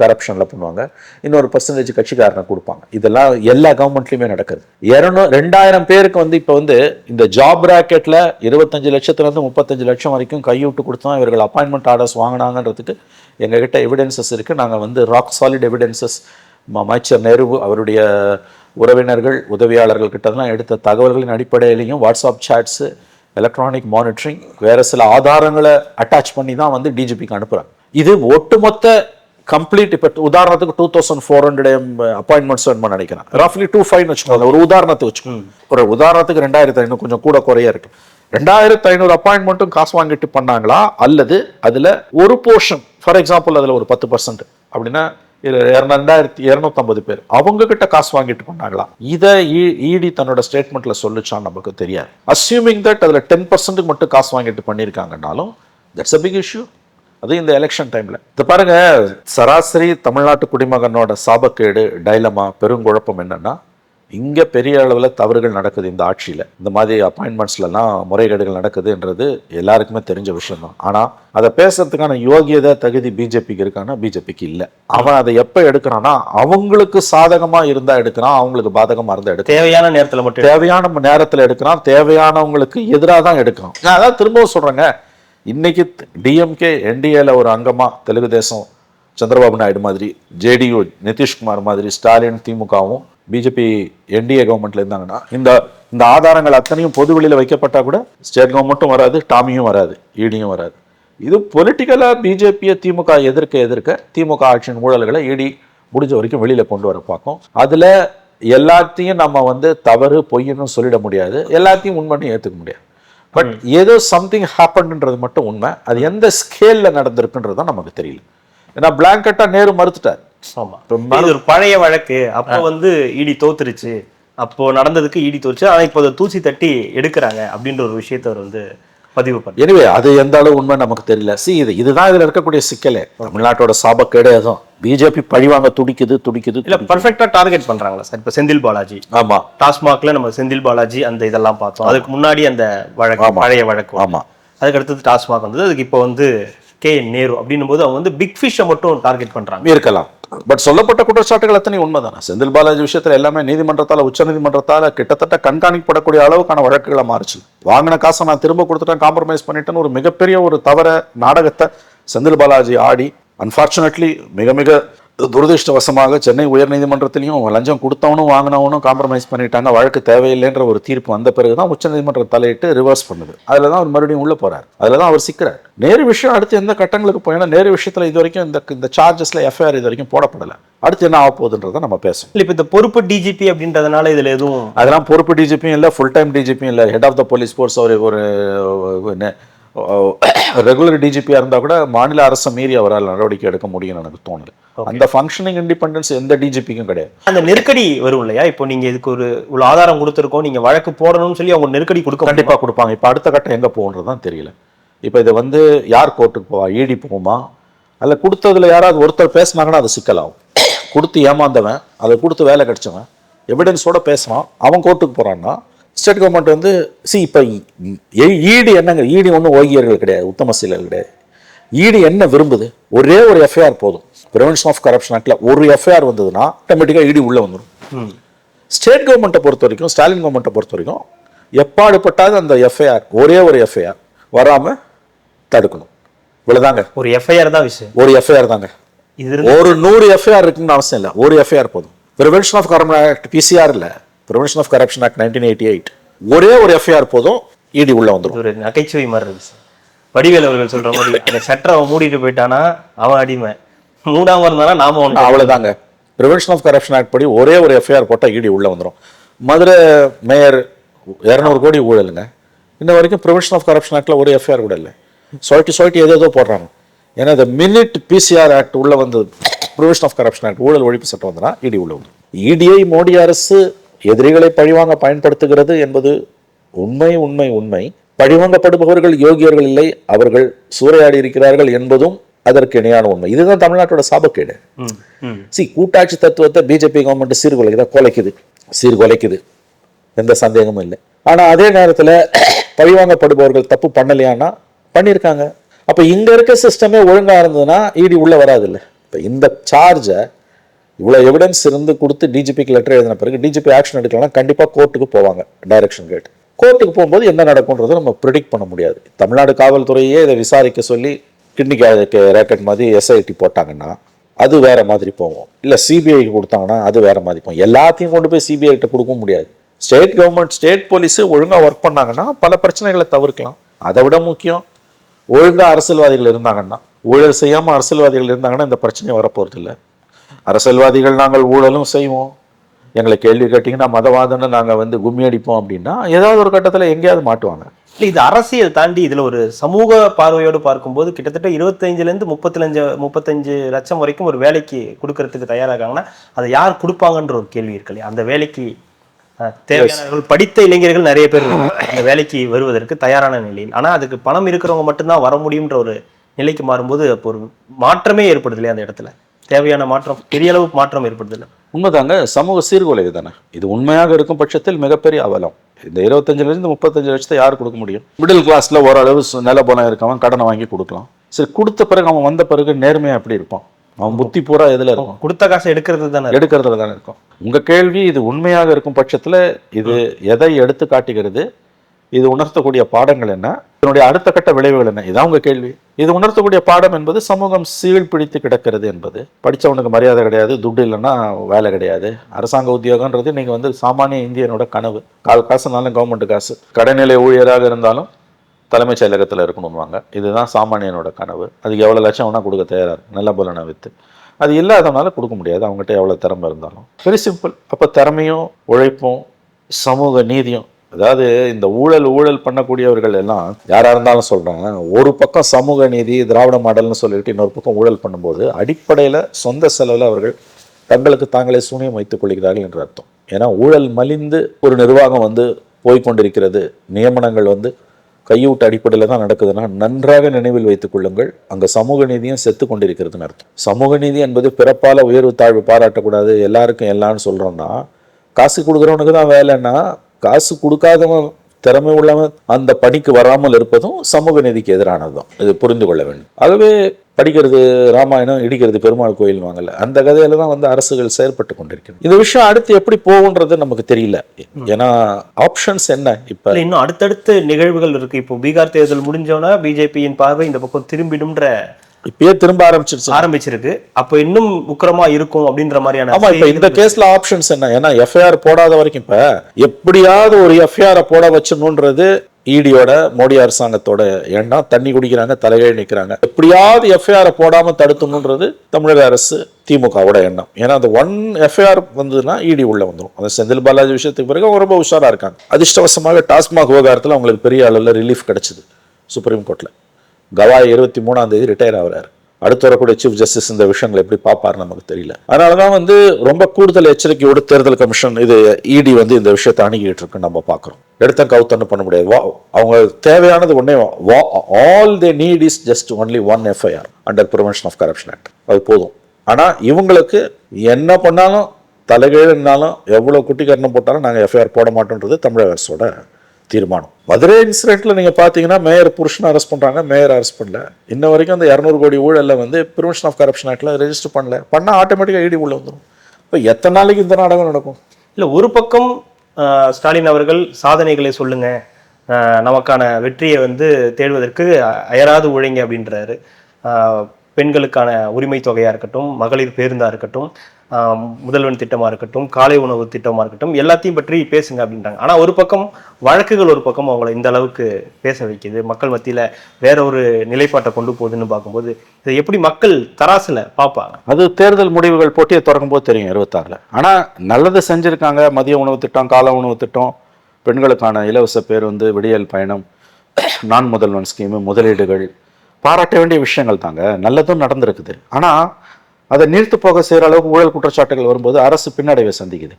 கரப்ஷனில் பண்ணுவாங்க இன்னொரு பர்சன்டேஜ் கட்சிக்காரனை கொடுப்பாங்க. இதெல்லாம் எல்லா கவர்மெண்ட்லையுமே நடக்குது. இரநூ ரெண்டாயிரம் பேருக்கு வந்து இப்போ வந்து இந்த ஜாப் ராக்கெட்டில் இருபத்தஞ்சு லட்சத்துலேருந்து முப்பத்தஞ்சு லட்சம் வரைக்கும் கையூட்டு கொடுத்தா இவர்கள் அப்பாயின்மெண்ட் ஆர்டர்ஸ் வாங்கினாங்கன்றதுக்கு எங்ககிட்ட எவிடென்சஸ் இருக்குது நாங்கள் வந்து ராக் சாலிட் எவிடென்சஸ் அமைச்சர் நேரு அவருடைய உறவினர்கள் உதவியாளர்கள் கிட்டலாம் எடுத்த தகவல்களின் அடிப்படையிலையும் வாட்ஸ்அப் சாட்ஸு எலக்ட்ரானிக் மானிட்டரிங் வேறு சில ஆதாரங்களை அட்டாச் பண்ணி தான் வந்து டிஜிபிக்கு அனுப்புகிறாங்க இது ஒட்டுமொத்த கம்ப்ளீட் இப்போ உதாரணத்துக்கு two thousand four hundred appointments வேணுமா நினைக்கிறேன். ரஃப்லி டூ ஃபைவ் வச்சுக்கோங்க. ஒரு உதாரணத்துக்கு வச்சுக்கோங்க. ஒரு உதாரணத்துக்கு ரெண்டாயிரத்தி ஐநூறு கொஞ்சம் கூட குறைய இருக்கு. ரெண்டாயிரத்தி ஐநூறு அப்பாயின்மெண்ட்டும் காசு வாங்கிட்டு பண்ணாங்களா? அல்லது அதில் ஒரு போர்ஷன் ஃபார் எக்ஸாம்பிள் அதில் ஒரு பத்து பர்சன்ட் அப்படின்னா ரெண்டாயிரத்தி இருநூத்தம்பது பேர். அவங்க கிட்ட காசு வாங்கிட்டு பண்ணாங்களா இதை இடி தன்னோட ஸ்டேட்மெண்ட்ல சொல்லுச்சான்னு நமக்கு தெரியாது. அஸ்யூமிங் தட் அதில் டென் பர்சன்ட்டுக்கு மட்டும் காசு வாங்கிட்டு பண்ணியிருக்காங்கனாலும் தட்ஸ் அ பிக் இஷ்யூ அது இந்த எலெக்ஷன் டைம்ல இது பாருங்க சராசரி தமிழ்நாட்டு குடிமகனோட சாபக்கேடு டைலமா பெருங்குழப்பம் என்னன்னா இங்க பெரிய அளவுல தவறுகள் நடக்குது இந்த ஆட்சியில. இந்த மாதிரி அப்பாயின்மெண்ட்ஸ்லாம் முறைகேடுகள் நடக்குதுன்றது எல்லாருக்குமே தெரிஞ்ச விஷயம் தான் ஆனா அதை பேசுறதுக்கான யோகியதை தகுதி பிஜேபிக்கு இருக்கான்னா பிஜேபிக்கு இல்ல. அவன் அதை எப்ப எடுக்கிறான்னா அவங்களுக்கு சாதகமா இருந்தா எடுக்கிறான் அவங்களுக்கு பாதகமா இருந்தா எடுக்கிறான். தேவையான நேரத்துல மட்டும் தேவையான நேரத்துல எடுக்கிறான் தேவையானவங்களுக்கு எதிராக தான் எடுக்கிறான். நான் அதான் திரும்பவும் சொல்றேங்க. இன்னைக்கு டிஎம்கே என்டிஏல ஒரு அங்கமா தெலுங்கு தேசம் சந்திரபாபு நாயுடு மாதிரி ஜேடியு நிதிஷ்குமார் மாதிரி ஸ்டாலின் திமுகவும் பிஜேபி என்டிஏ கவர்மெண்ட்ல இருந்தாங்கன்னா இந்த இந்த ஆதாரங்கள் அத்தனையும் பொது வெளியில வைக்கப்பட்டா கூட ஸ்டேட் கவர்மெண்ட்டும் வராது டாமியும் வராது ஈடியும் வராது. இது பொலிட்டிக்கலா பிஜேபியை திமுக எதிர்க்க எதிர்க்க திமுக ஆட்சியின் ஊழல்களை இடி முடிஞ்ச வரைக்கும் வெளியில கொண்டு வர பார்க்கும். அதுல எல்லாத்தையும் நம்ம வந்து தவறு பொய்ன்னு சொல்லிட முடியாது. எல்லாத்தையும் உண்மைன்னு ஏத்துக்க முடியாது. பட் ஏதோ சம்திங் ஹேப்பன்ன்றது மட்டும் உண்மை. அது எந்த ஸ்கேல்ல நடந்திருக்குன்றது தான் நமக்கு தெரியல. ஏன்னா பிளாங்கெட்டா நேரு மறுத்துட்டார். ஆமா. இது ஒரு பழைய வழக்கு. அப்போ வந்து இடி தோத்துருச்சு. அப்போ நடந்ததுக்கு இடி தோத்துச்சு ஆனா இப்போ அதை தூசி தட்டி எடுக்கிறாங்க அப்படின்ற ஒரு விஷயத்த அவர் வந்து பதிவு பண்ணி எனிவே அது எந்த அளவு உண்மை நமக்கு தெரியல. சி இது இதுதான் இதுல இருக்கக்கூடிய சிக்கலே. தமிழ்நாட்டோட சாபக்கேடு அதுவும் பிஜேபி பழிவாங்க துடிக்குது துடிக்குது இல்ல பர்ஃபெக்டா டார்கெட் பண்றாங்களா சார்? இப்போ செந்தில் பாலாஜி. ஆமா. டாஸ்மாக்ல நம்ம செந்தில் பாலாஜி அந்த இதெல்லாம் பார்த்தோம். அதுக்கு முன்னாடி அந்த வழக்கு. பழைய வழக்கு. ஆமா. அதுக்கு அடுத்தது டாஸ்மாக் வந்தது. அதுக்கு இப்போ வந்து கே நேரு அப்படின்னும் போது அவங்க வந்து பிக் ஃபிஷ்ஷை மட்டும் டார்கெட் பண்ணுறாங்க இருக்கலாம். பட் சொல்லப்பட்ட குற்றச்சாட்டுகள் அத்தனை உண்மைதானே? செந்தில் பாலாஜி விஷயத்தில் எல்லாமே நீதிமன்றத்தால் உச்சநீதிமன்றத்தால் கிட்டத்தட்ட கண்காணிக்கப்படக்கூடிய அளவுக்கான வழக்குகளை மாறுச்சு. வாங்கின காசை நான் திரும்ப கொடுத்துட்டேன் காம்ப்ரமைஸ் பண்ணிட்டேன்னு ஒரு மிகப்பெரிய ஒரு தவற நாடகத்தை செந்தில் பாலாஜி ஆடி அன்ஃபார்ச்சுனேட்லி மிக மிக துரதிருஷ்டவசமாக சென்னை உயர்நீதிமன்றத்திலையும் லஞ்சம் கொடுத்தவனும் வாங்கினவனும் காம்ப்ரமைஸ் பண்ணிட்டாங்க. வழக்கு தேவையில்லைன்ற ஒரு தீர்ப்பு வந்த பிறகு தான் உச்சநீதிமன்றம் தலையிட்டு ரிவர்ஸ் பண்ணுது. அதில் தான் அவர் மறுபடியும் உள்ள போறார். அதில் தான் அவர் சிக்கிறார். நேரு விஷயம் அடுத்து எந்த கட்டங்களுக்கு போய் ஏன்னா நேரு விஷயத்துல இது வரைக்கும் இந்த இந்த சார்ஜஸ்ல எஃப்ஐஆர் இது வரைக்கும் போடப்படலை. அடுத்து என்ன ஆக போகுதுன்றதை நம்ம பேசுவோம். இல்ல இப்போ இந்த பொறுப்பு டிஜிபி அப்படின்றதுனால இதுல எதுவும் அதெல்லாம் பொறுப்பு டிஜிபியும் இல்லை ஃபுல் டைம் டிஜிபியும் இல்லை. Head of the police force ஒரு ஒரு ரெகுலர் டிஜிபியாக இருந்தால் கூட மாநில அரசை மீறி அவரால் நடவடிக்கை எடுக்க முடியும்னு எனக்கு தோணுது. அந்த ஃபங்க்ஷனிங் இண்டிபெண்டன்ஸ் எந்த டிஜிபிக்கும் கிடையாது. அந்த நெருக்கடி வரும் இல்லையா? இப்போ நீங்க இதுக்கு ஒரு இவ்வளவு ஆதாரம் கொடுத்துருக்கோம் நீங்க வழக்கு போடணும்னு சொல்லி அவங்க நெருக்கடி கொடுக்க கண்டிப்பாக கொடுப்பாங்க. இப்போ அடுத்த கட்டம் எங்கே போகுன்றது தான் தெரியல. இப்போ இதை வந்து யார் கோர்ட்டுக்கு போவா? இடி போகுமா? அல்ல கொடுத்ததுல யாராவது ஒருத்தர் பேசினாங்கன்னா அது சிக்கலாகும். கொடுத்து ஏமாந்தவன் அதை கொடுத்து வேலை கிடைச்சவன் எவிடன்ஸோட பேசுவான் அவன் கோர்ட்டுக்கு போறான்னா ஸ்டேட் கவர்மெண்ட் வந்து சி இப்போ ஈடு என்னங்க ஈடு ஒன்றும் ஓகியர்கள் கிடையாது உத்தம சீலர்கள் கிடையாது. ஈடு என்ன விரும்புது? ஒரே ஒரு எஃப்ஐஆர் போதும். ப்ரிவென்ஷன் ஆஃப் கரப்ஷன் ஆக்டில் ஒரு எஃப்ஐஆர் வந்ததுன்னா ஆட்டோமேட்டிக்காக ஈடி உள்ளே வந்துடும். ஸ்டேட் கவர்மெண்ட்டை பொறுத்த வரைக்கும் ஸ்டாலின் கவர்மெண்ட்டை பொறுத்த வரைக்கும் எப்பாடுபட்டாவது அந்த எஃப்ஐஆர் ஒரே ஒரு எஃப்ஐஆர் வராமல் தடுக்கணும். இவ்வளோதாங்க ஒரு எஃப்ஐஆர் தான் விஷயம். ஒரு எஃப்ஐஆர் தாங்க. ஒரு நூறு எஃப்ஐஆர் இருக்குன்னு அவசியம் இல்லை. ஒரு எஃப்ஐஆர் போதும். Prevention of corruption act PCR இல்லை. Prevention of corruption act nineteen eighty eight ஒரே ஒரு எஃப்ஐஆர் போதும் இடி உள்ள வந்துடும் ஒரு நகைச்சுவை மாதிரி இருக்கு சார். வடிவேல் அவர்கள் சொல்ற மாதிரி இந்த ஷட்டரை அவன் மூடிட்டு போயிட்டானா அவன் அடிமை. மூடாம இருந்தானா நாம ஒன்று. அவ்வளவுதாங்க. ப்ரிவென்ஷன் ஆஃப் கரப்ஷன் ஆக்ட் படி ஒரே ஒரு எஃப்ஐஆர் போட்டால் இடி உள்ள வந்துடும் மதுரை மேயர் இரநூறு கோடி ஊழலுங்க. இன்ன வரைக்கும் ப்ரிவென்ஷன் ஆஃப் கரப்ஷன் ஆக்டில் ஒரு எஃப்ஐஆர் கூட இல்லை. சொலட்டி சொலட்டி ஏதோ ஏதோ போடுறாங்க. ஏன்னா இந்த மினிட் பிசிஆர் ஆக்ட் உள்ள வந்தது ப்ரிவென்ஷன் ஆஃப் கரப்ஷன் ஆக்ட் ஊழல் ஒழிப்பு சட்டம் வந்தனா இடி உள்ள வந்துடும் இடியை மோடி அரசு எதிரிகளை பழிவாங்க பயன்படுத்துகிறது என்பது உண்மை உண்மை உண்மை. பழிவாங்கப்படுபவர்கள் யோகியர்கள் இல்லை அவர்கள் சூறையாடி இருக்கிறார்கள் என்பதும் அதற்கு இணையான உண்மை. இதுதான் தமிழ்நாட்டோட சாபக்கேடு. சி கூட்டாட்சி தத்துவத்தை பிஜேபி கவர்மெண்ட் சீர்குலைக்குதா. குலைக்குது. சீர்குலைக்குது. எந்த சந்தேகமும் இல்லை. ஆனா அதே நேரத்துல பழிவாங்கப்படுபவர்கள் தப்பு பண்ணலையானா பண்ணியிருக்காங்க அப்ப இங்க இருக்க சிஸ்டமே ஒழுங்கா இருந்ததுன்னா இடி உள்ள வராது இல்ல. இப்ப இந்த சார்ஜை இவ்வளோ எவிடன்ஸ் இருந்து கொடுத்து டிஜிபிக்கு லெட்டர் எழுதின பிறகு டிஜிபி ஆக்ஷன் எடுக்கலாம் கண்டிப்பாக கோர்ட்டுக்கு போவாங்க டைரக்ஷன் கேட் கோர்ட்டுக்கு போகும்போது என்ன நடக்கும்ன்றதை நம்ம ப்ரிடிக்ட் பண்ண முடியாது. தமிழ்நாடு காவல்துறையே இதை விசாரிக்க சொல்லி கிட்னி ரேக்கெட் மாதிரி எஸ்ஐடி போட்டாங்கன்னா அது வேற மாதிரி போவோம் இல்லை சிபிஐக்கு கொடுத்தாங்கன்னா அது வேற மாதிரி போகும். எல்லாத்தையும் கொண்டு போய் சிபிஐ கிட்ட கொடுக்க முடியாது. ஸ்டேட் கவர்மெண்ட் ஸ்டேட் போலீஸு ஒழுங்காக ஒர்க் பண்ணாங்கன்னா பல பிரச்சனைகளை தவிர்க்கலாம். அதை விட முக்கியம் ஒழுங்காக அரசியல்வாதிகள் இருந்தாங்கன்னா ஊழல் செய்யாமல் அரசியல்வாதிகள் இருந்தாங்கன்னா இந்த பிரச்சனையும் வரப்போகிறது இல்லை அரசியல்வாதிகள் நாங்கள் ஊழலும் செய்வோம். எங்களை கேள்வி கேட்டீங்கன்னா மதவாதம்னு நாங்க வந்து கும்மி அடிப்போம் அப்படின்னா ஏதாவது ஒரு கட்டத்துல எங்கேயாவது மாட்டுவாங்க. இல்ல இது அரசியல் தாண்டி இதுல ஒரு சமூக பார்வையோடு பார்க்கும்போது கிட்டத்தட்ட இருபத்தஞ்சுல இருந்து முப்பத்தஞ்சு முப்பத்தஞ்சு லட்சம் வரைக்கும் ஒரு வேலைக்கு கொடுக்கறதுக்கு தயாராகாங்கன்னா அதை யார் கொடுப்பாங்கன்ற ஒரு கேள்வி இருக்கு இல்லையா? அந்த வேலைக்கு தேவையானவர்கள் படித்த இளைஞர்கள் நிறைய பேர். அந்த வேலைக்கு வருவதற்கு தயாரான நிலையில். ஆனா அதுக்கு பணம் இருக்கிறவங்க மட்டும்தான் வர முடியும்ன்ற ஒரு நிலைக்கு மாறும்போது அப்போ ஒரு மாற்றமே ஏற்படுது இல்லையா அந்த இடத்துல? தேவையான மாற்றம் பெரிய அளவு மாற்றம் ஏற்படுது இல்லை உண்மைதாங்க சமூக சீர்குலைவு தானே. இது உண்மையாக இருக்கும் பட்சத்தில் மிகப்பெரிய அவலம். இந்த இருபத்தஞ்சுல இருந்து முப்பத்தஞ்சு லட்சத்தை யார் கொடுக்க முடியும்? மிடில் கிளாஸ்ல ஓரளவு நில பலம் இருக்கவன் கடனை வாங்கி கொடுக்கலாம். சரி கொடுத்த பிறகு அவன் வந்த பிறகு நேர்மையா எப்படி இருப்பான்? அவன் புத்தி பூரா எதுல இருக்கும். கொடுத்த காசை எடுக்கிறது தானே எடுக்கிறதுல தானே இருக்கும். உங்க கேள்வி இது உண்மையாக இருக்கும் பட்சத்துல இது எதை எடுத்து காட்டுகிறது? இது உணர்த்தக்கூடிய பாடங்கள் என்ன? இதனுடைய அடுத்த கட்ட விளைவுகள் என்ன? இதான் உங்க கேள்வி. இது உணர்த்தக்கூடிய பாடம் என்பது சமூகம் சீழ் பிடித்து கிடக்கிறது என்பது. படித்தவனுக்கு மரியாதை கிடையாது துட்டு இல்லைன்னா வேலை கிடையாது. அரசாங்க உத்தியோகன்றது நீங்க வந்து சாமானிய இந்தியனோட கனவு. கால் காசுனாலும் கவர்மெண்ட் காசு. கடைநிலை ஊழியராக இருந்தாலும் தலைமைச் செயலகத்தில் இருக்கணும்வாங்க இதுதான் சாமானியனோட கனவு. அதுக்கு எவ்வளோ லட்சம் வேணால் கொடுக்க தயாராக இருக்கு நல்ல பலனை வித்து. அது இல்லாதனால கொடுக்க முடியாது. அவங்ககிட்ட எவ்வளோ திறமை இருந்தாலும். வெரி சிம்பிள் அப்போ திறமையும் உழைப்பும் சமூக நீதியும் அதாவது இந்த ஊழல் ஊழல் பண்ணக்கூடியவர்கள் எல்லாம் யாராக இருந்தாலும் சொல்கிறாங்க ஒரு பக்கம் சமூக நீதி திராவிட மாடல்னு சொல்லிட்டு இன்னொரு பக்கம் ஊழல் பண்ணும்போது அடிப்படையில் சொந்த செலவில் அவர்கள் தங்களுக்கு தாங்களே சூனியம் வைத்துக் கொள்கிறார்கள் என்று அர்த்தம். ஏன்னா ஊழல் மலிந்து ஒரு நிர்வாகம் வந்து போய்க்கொண்டிருக்கிறது நியமனங்கள் வந்து கையூட்டு அடிப்படையில் தான் நடக்குதுன்னா நன்றாக நினைவில் வைத்துக் கொள்ளுங்கள். அங்கே சமூக நீதியும் செத்து கொண்டிருக்கிறதுன்னு அர்த்தம். சமூக நீதி என்பது பிறப்பால் உயர்வு தாழ்வு பாராட்டக்கூடாது எல்லாருக்கும் எல்லான்னு சொல்கிறோன்னா காசு கொடுக்குறவனுக்கு தான் வேலைன்னா காசு கொடுக்காதவன் திறமை உள்ளவன் அந்த பணிக்கு வராமல் இருப்பதும் சமூக நீதிக்கு எதிரானதும் இது புரிந்து கொள்ள வேண்டும். ஆகவே படிக்கிறது ராமாயணம் இடிக்கிறது பெருமாள் கோயில் வாங்கல. அந்த கதையில தான் வந்து அரசுகள் செயல்பட்டு கொண்டிருக்கிறது இந்த விஷயம் அடுத்து எப்படி போகுன்றது நமக்கு தெரியல. ஏன்னா ஆப்ஷன்ஸ் என்ன? இப்ப இன்னும் அடுத்தடுத்த நிகழ்வுகள் இருக்கு. இப்போ பீகார் தேர்தல் முடிஞ்சோன்னா பிஜேபியின் பார்வை இந்த பக்கம் திரும்பிடும்ன்ற இப்பயே திரும்ப ஆரம்பிச்சிருச்சு. ஆரம்பிச்சிருக்கு. அப்போ இன்னும் உக்கிரமா இருக்கும் அப்படின்ற மாதிரியான ஆமா இப்ப இந்த கேஸ்ல ஆப்ஷன்ஸ் என்ன? ஏன்னா எஃப்ஐஆர் போடாத வரைக்கும் இப்ப எப்படியாவது ஒரு எஃப்ஐஆர் போட வச்சணும்ன்றது இடியோட மோடி அரசாங்கத்தோட எண்ணம். தண்ணி குடிக்கிறாங்க தலைகீழ் நிக்கிறாங்க. எப்படியாவது எஃப்ஐஆர் போடாம தடுத்தணுன்றது தமிழக அரசு திமுகவோட எண்ணம். ஏன்னா அந்த ஒன் எஃப்ஐஆர் வந்ததுன்னா இடி உள்ள வந்துடும் அந்த செந்தில் பாலாஜி விஷயத்துக்கு பிறகு அவங்க ரொம்ப உஷாரா இருக்காங்க. அதிர்ஷ்டவசமாக டாஸ்மாக் விவகாரத்துல அவங்களுக்கு பெரிய அளவில் ரிலீஃப் கிடைச்சது. சுப்ரீம் கோர்ட்ல கவாய் இருபத்தி மூணாம் தேதி ரிட்டையர் ஆகிறார். அடுத்து வரக்கூடிய சீஃப் ஜஸ்டிஸ் இந்த விஷயங்களை எப்படி பார்ப்பாரு நமக்கு தெரியல. அதனால தான் வந்து ரொம்ப கூடுதல் எச்சரிக்கையோடு தேர்தல் கமிஷன் இது இடி வந்து இந்த விஷயத்தை அணுகிட்டு இருக்குன்னு நம்ம பார்க்குறோம். எடுத்த கவுத்தன்னு பண்ண முடியாது. வா அவங்க தேவையானது ஒன்னே all they need is just only one FIR under prevention of corruption act அது போதும். ஆனால் இவங்களுக்கு என்ன பண்ணாலும் தலைகீழ்னாலும் எவ்வளோ குட்டி கரணம் போட்டாலும் நாங்கள் எஃப்ஐஆர் போட மாட்டோன்றது தமிழக அரசோட தீர்மானம். மதுரை இன்சிடென்ட்ல நீங்க பாத்தீங்கன்னா மேயர் புருஷனை அரெஸ்ட் பண்றாங்க. மேயர் அரெஸ்ட் பண்ணல. இன்ன வரைக்கும் அந்த இரநூறு கோடி ஊழல்ல வந்து ப்ரிவென்ஷன் ஆஃப் கரப்ஷன் ஆக்ட்ல ரெஜிஸ்டர் பண்ணல. பண்ணா ஆட்டோமேட்டிக்கா ஐடி உள்ள வந்துடும் இப்போ எத்தனை நாளைக்கு இந்த நாடகம் நடக்கும்? இல்ல ஒரு பக்கம் ஸ்டாலின் அவர்கள் சாதனைகளை சொல்லுங்க. நமக்கான வெற்றியை வந்து தேடுவதற்கு அயராது உழைங்க அப்படின்றாரு. பெண்களுக்கான உரிமை தொகையாக இருக்கட்டும் மகளிர் பேருந்தாக இருக்கட்டும் முதல்வன் திட்டமாக இருக்கட்டும் காலை உணவு திட்டமாக இருக்கட்டும் எல்லாத்தையும் பற்றி பேசுங்க அப்படின்றாங்க. ஆனால் ஒரு பக்கம் வழக்குகள் ஒரு பக்கம் அவங்கள இந்த அளவுக்கு பேச வைக்குது. மக்கள் மத்தியில் வேற ஒரு நிலைப்பாட்டை கொண்டு போகுதுன்னு பார்க்கும்போது இதை எப்படி மக்கள் தராசில் பார்ப்பாங்க? அது தேர்தல் முடிவுகள் போட்டியை திறக்கும் போது தெரியும் இருபத்தாறில். ஆனால் நல்லது செஞ்சுருக்காங்க. மதிய உணவு திட்டம் காலை உணவு திட்டம். பெண்களுக்கான இலவச பேருந்து விடியல் பயணம் நான் முதல்வன் ஸ்கீமு முதலீடுகள். பாராட்ட வேண்டிய விஷயங்கள் தாங்க. நல்லதும் நடந்திருக்குது. ஆனால் அதை நீர்த்து போக செய்யற அளவுக்கு ஊழல் குற்றச்சாட்டுகள் வரும்போது அரசு பின்னடைவை சந்திக்குது.